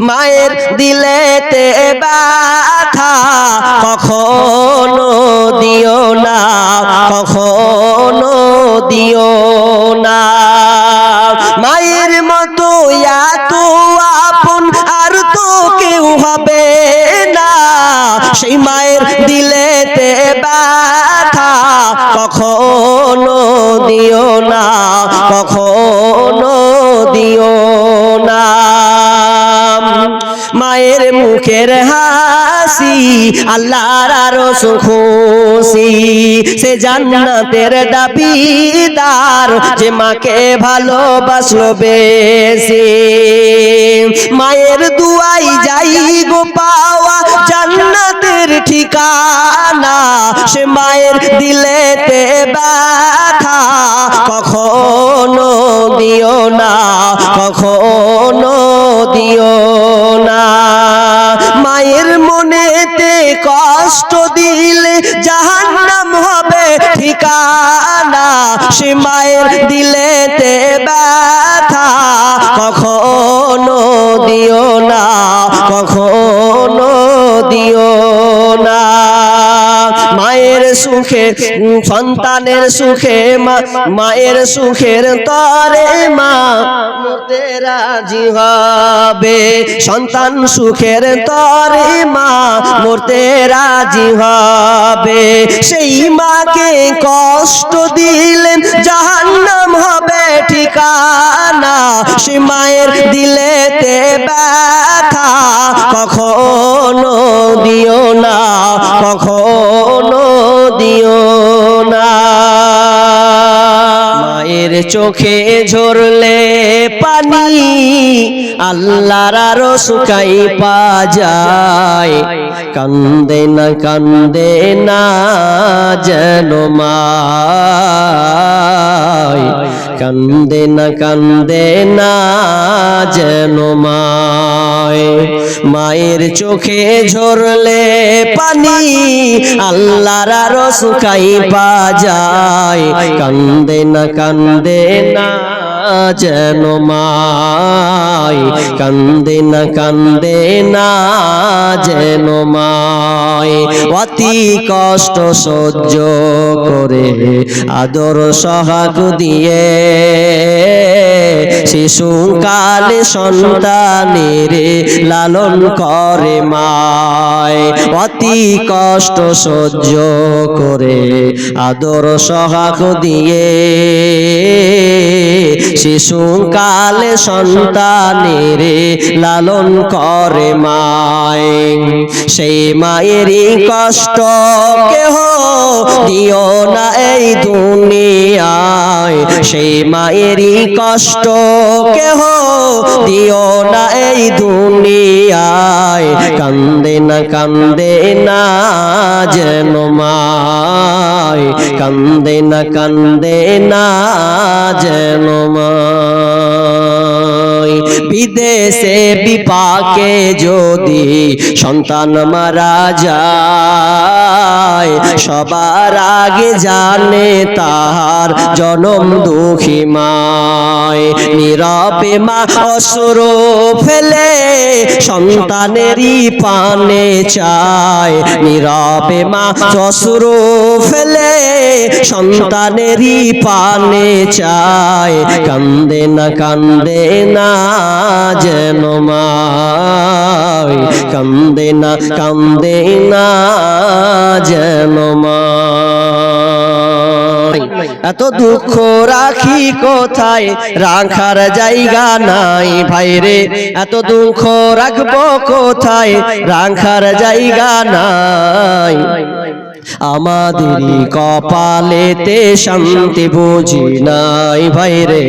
মায়ের দিলেতে ব্যথা কখনো দিও না কখনো দিও না। মায়ের মতো এত আপন আর তো কেউ হবে না। সেই মায়ের দিলেতে ব্যথা কখনো দিও না কখনো মায়ের মুখের হাসি, আল্লাহর আরও খুশি সে জান্নাতের দাবিদার, যে মাকে ভালোবাসলো বেশি। মায়ের দুয়াই যাই গো পাওয়া জান্নাতের ঠিকানা, সে মায়ের দিলেতে ব্যথা কখনো দিও না, কখনো দিও মায়ের মনেতে কষ্ট দিলে জাহান্নাম হবে ঠিকানা। সে মায়ের দিলেতে ব্যথা কখনো দিও না, কখনো দিও সুখে, সন্তানের সুখে, মা, মায়ের সুখের তরে মা মতে রাজি হবে। সন্তান সুখের তরে মা, মরতে রাজি হবে। সেই মাকে কষ্ট দিলেন, জাহান্নাম হবে ঠিকানা। সে মায়ের দিলেতে ব্যথা কখনো দিও না, কখনো চোখে ঝরলে পানি আল্লাহর আরও শুকাই পা যায়। কান্দে না কান্দে না যেন মায়। কান্দে না কান্দে না যেন মায়। মায়ের চোখে ঝরলে পানি আল্লাহর আরও শুকাই পা যায়। কান্দে না কান্দে না যেন মায়, কান্দে না কান্দে না, যেন মাই অতি কষ্ট সহ্য করে আদর সহাগ দিয়ে শিশুকালে সন্তানের লালন করে মায়। অতি কষ্ট সহ্য করে আদর সহাগ দিয়ে। শিশুকালে সন্তানের লালন করে মায়। সেই মায়েরই কষ্ট কেহ দিও না এই দুনিয়ায়। সেই মায়েরই কষ্ট কেহ দিও না এই দুনিয়ায়। কান্দে না কান্দে না যেন মায়। কান্দে না কান্দে না যেন মায়। বিদেশে বিপাকে যদি সন্তান মারা যায়, সবার আগে জানে তাহার জনম দুঃখী মায়। নীরবে মা অসুর ফেলে সন্তানেরই পানে চায়। নীরবে মা অসুর ফেলে সন্তানেরই পানে চায়। কান্দে না কান্দে না যেন মায় কান্দে না কান্দে না যেন এত দুঃখ রাখি কোথায়? রাখার জায়গা নাই ভাইরে। এত দুঃখ রাখব কোথায়? রাখার জায়গা নাই। আমাদেরই কপালেতে শান্তি বুঝি নাই ভাইরে,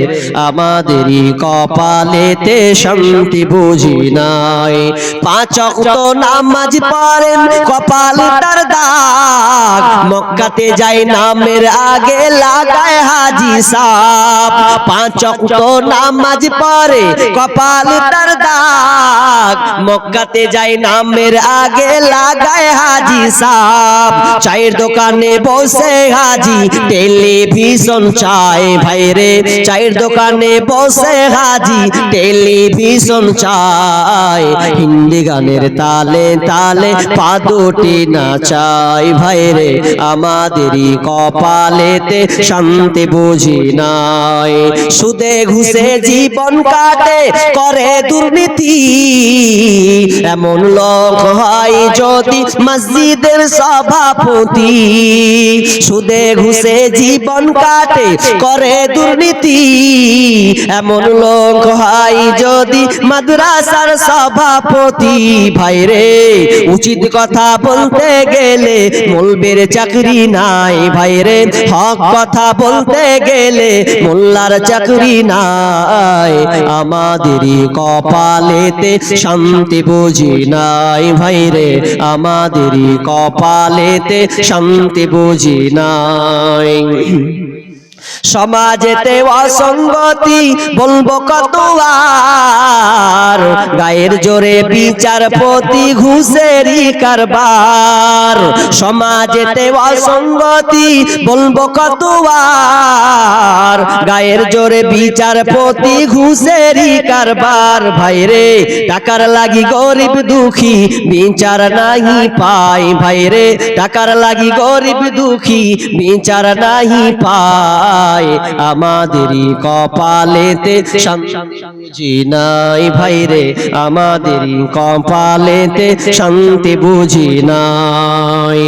আমাদেরই কপালেতে শান্তি বুঝি নাই। পাঁচ অক্ত নামাজ পড়েন, কপাল তার দাগ। মক্কাতে যাই নামের আগে লাগায় হাজি সাপ। পাঁচ অক্ত নামাজ পড়ে, কপাল তার দাগ। মক্কাতে যাই নামের আগে লাগায় হাজি সাহ চায়ের দোকানে বসে হাজি, টেলিভিশন চাই ভাই রে। চায়ের দোকানে বসে হাজি, টেলিভিশন চাই। হিন্দি গানের তালে তালে পা দুটি নাচাই ভাই রে। আমাদেরই কপালেতে শান্তি বুঝি নাই। সুদে ঘুষে জীবন কাটে, করে দুর্নীতি। এমন লোক হয় যদি মসজিদের সভাপতি অতি সুদে ঘুষে জীবন কাটে, করে দুর্নীতি। এমন লোক হয় যদি মাদ্রাসার সভাপতি। ভাই রে, উচিত কথা বলতে গেলে মলবের চাকরি নাই। ভাই রে, হক কথা বলতে গেলে মোল্লার চাকরি নাই। আমাদেরই কপালেতে শান্তি বুঝি নাই। ভাই রে আমাদেরই কপালেতে শান্তি বুঝি নাই। সমাজেতে অসঙ্গতি বলব কত আর গায়ের জোরে বিচারপতি ঘুষেরই কারবার। সমাজেতে অসঙ্গতি বলব কত আর গায়ের জোরে বিচারপতি ঘুষেরই কারবার। ভাইরে, টাকার লাগি গরিব দুঃখী, বিচার নাহি পাই। ভাইরে, টাকার লাগি গরিব দুঃখী, বিচার নাহি পায় আমাদেরই কপালেতে শান্তি নাই ভাই রে আমাদেরই কপালেতে শান্তি বুঝি নাই।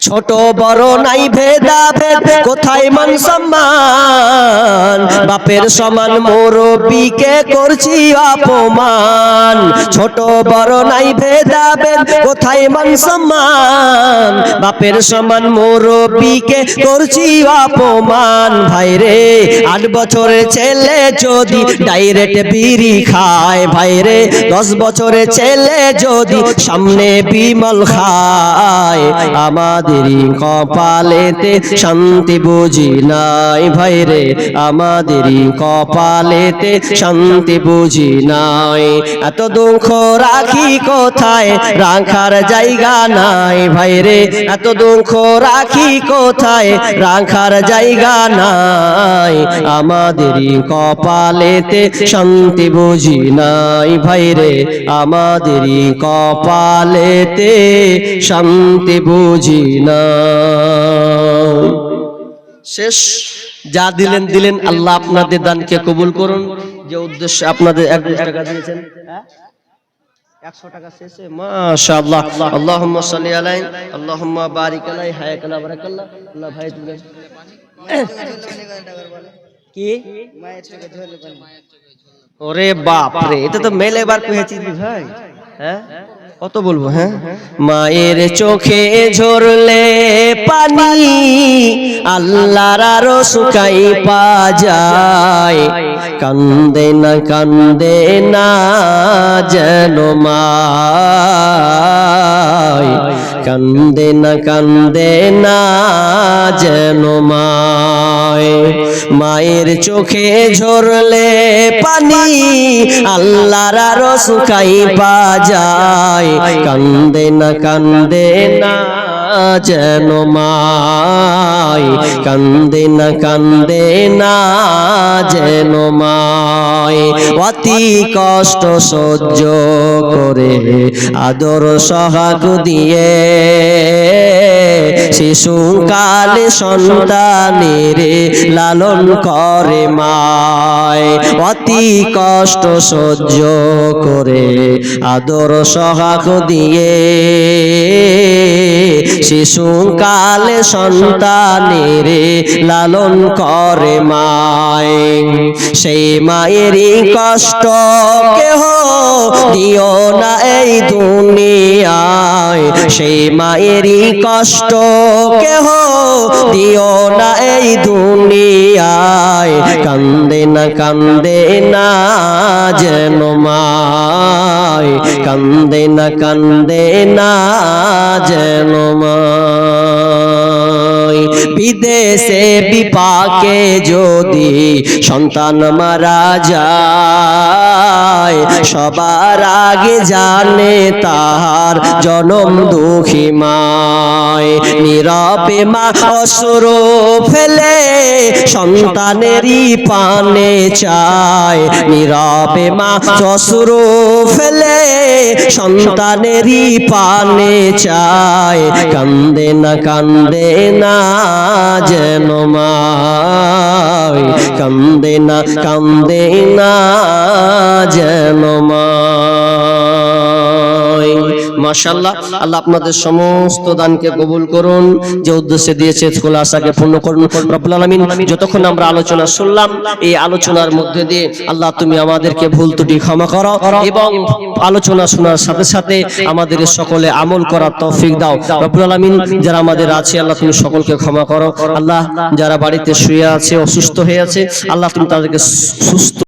ছোট বড় নাই ভেদা ভেদ কোথায় মান সম্মান? বাপের সমান মুরব্বীকে করছি অপমান। ছোট বড় নাই ভেদা ভেদ কোথায় মান সম্মান? বাপের সমান মুরব্বীকে করছি অপমান। ভাই রে, আট বছরের ছেলে যদি ডাইরেক্ট বিড়ি খায়, ভাই রে, দশ বছরের ছেলে যদি সামনে বিমল খায় আমাদেরই কপালেতে শান্তি বুঝি নাই ভাইরে আমাদেরই কপালেতে শান্তি বুঝি নাই। এত দুঃখ রাখি কোথায়? রাখার জায়গা নাই ভাইরে এত দুঃখ রাখি কোথায়? রাখার জায়গা নাই। আমাদেরই কপালেতে শান্তি বুঝি নাই ভাইরে আমাদেরই কপালেতে শান্তি বুঝি শেষ। যা দিলেন দিলেন। আল্লাহ আপনাদের দানকে কবুল করুন। যে উদ্দেশ্যে আপনাদের এক টাকা দিয়েছেন। একশো টাকা শেষে। মাশাআল্লাহ। আল্লাহুম্মা সাল্লি আলাইহি আল্লাহুম্মা বারিক আলাইহি হায়াকাল্লাহ বারাকাল্লাহ। আল্লাহ ভাই তুমি কি? ওরে বাপ রে এটা তো মেলে বার কহেছিস ভাই। হ্যাঁ? কত বলব হ্যাঁ? মায়ের চোখে ঝরলে পানি, আল্লাহর আরও শুকাই পা যায়। কান্দে না কান্দে না যেন মা কান্দে না কান্দে না যেন মায়। মায়ের চোখে ঝরলে পানি আল্লাহর আরও শুকাই পা যায়। কান্দে না কান্দে না। যেন মায় কান্দে না কান্দে না যেন মায় অতি কষ্ট সহ্য করে আদর সহাগ দিয়ে শিশুকালে সন্তানের লালন করে মায় অতি কষ্ট সহ্য করে আদর সহাগ দিয়ে শিশুকালে সন্তানের লালন করে মায় সেই মায়েরই কষ্ট কেহ দিও না এই দুনিয়ায়। সেই মায়েরই কষ্ট কেহ দিও কান্দে না কান্দে না যেন মায়। কান্দে না কান্দে না যেন মায়। বিদেশে বিপাকে যদি সন্তান মারা যায়, সবার আগে জানে তাহার জনম দুঃখী মায়। নীরবে মা অসুর ফেলে সন্তানেরই পানে চায়। নীরবে মা অসুর ফেলে সন্তানেরই পানে চায়। কান্দে না কান্দে না যেন মায় কান্দে না কান্দে না যেন মাশাল্লাহ আল্লাহ আপনাদের সমস্ত দানকে কবুল করুন, যে উদ্দেশ্যে দিয়েছে খোলাসাকে পূর্ণ করুন। রব্বুল আলামিন, যতক্ষণ আমরা আলোচনা শুনলাম, এই আলোচনার মধ্যে দিয়ে আল্লাহ তুমি আমাদেরকে ভুল ত্রুটি ক্ষমা করো এবং আলোচনা শোনার সাথে সাথে আমাদের সকলে আমল করার তৌফিক দাও। রব্বুল আলামিন, যারা আমাদের আছে, আল্লাহ তুমি সকলকে ক্ষমা করো। আল্লাহ, যারা বাড়িতে শুয়ে আছে, অসুস্থ হয়ে আছে, আল্লাহ তুমি তাদেরকে সুস্থ